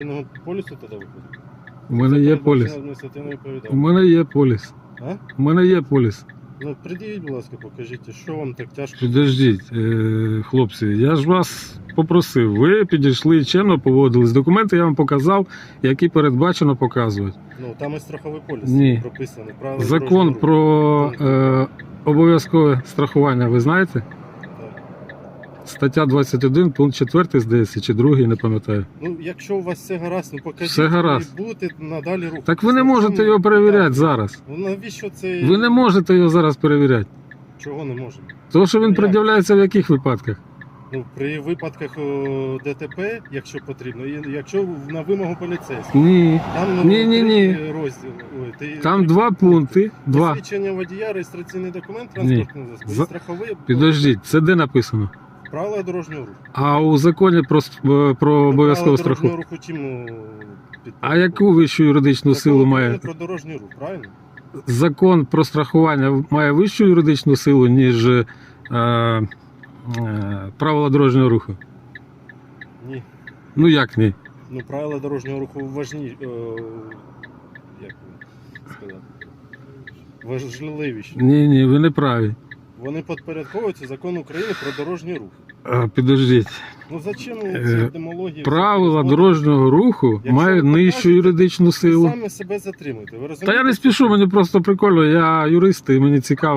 Ну, полісу тоді виходить. У мене є поліс. У мене є поліс. А? У мене є поліс. Ну, придивіть, будь ласка, покажіть, що вам так тяжко. Підождіть, е, хлопці, я ж вас попросив. Ви підійшли чемно поводились. Документи я вам показав, які передбачено показувати. Ну, там і страховий поліс Ні. прописаний. Правила Закон дорожнього про е, обов'язкове страхування, ви знаєте? Стаття 21, пункт 4, здається, чи другий, не пам'ятаю. Ну, якщо у вас все гаразд, ну покажіть Все гаразд. і будете надалі рухатися. Так ви не можете його перевіряти зараз. Ну навіщо це? Ви не можете його зараз перевіряти. Чого не можемо? Тому що він Ну, як? пред'являється в яких випадках? Ну, при випадках о, ДТП, якщо потрібно, і якщо на вимогу поліцейських. Ні. Там ну, Ні, ні, три ні. розділи. Ой, ти- Там два пункти. Два. Посвідчення водія, реєстраційний документ, транспортний засіб, За- страховий. Підождіть, це де написано? Правила дорожнього руху. А у законі про, с- е, про обов'язкову Правила дорожнього страху. руху чому А яку вищу юридичну силу має? про дорожній рух, правильно? Закон про страхування має вищу юридичну силу, ніж е, е, правила дорожнього руху. Ні. Ну як ні? Ну, правила дорожнього руху важні. Е, як сказати? Важливіші. Ні, ні, ви не праві. Вони підпорядковуються закону України про дорожній рух. А, підождіть. Ну зачем Е, ці етимології? Правила дорожнього руху Якщо мають ви нижчу покажете, юридичну Ви силу. самі себе затримуєте. Ви Та розумієте? я не спішу, мені просто прикольно, я юрист і мені цікаво.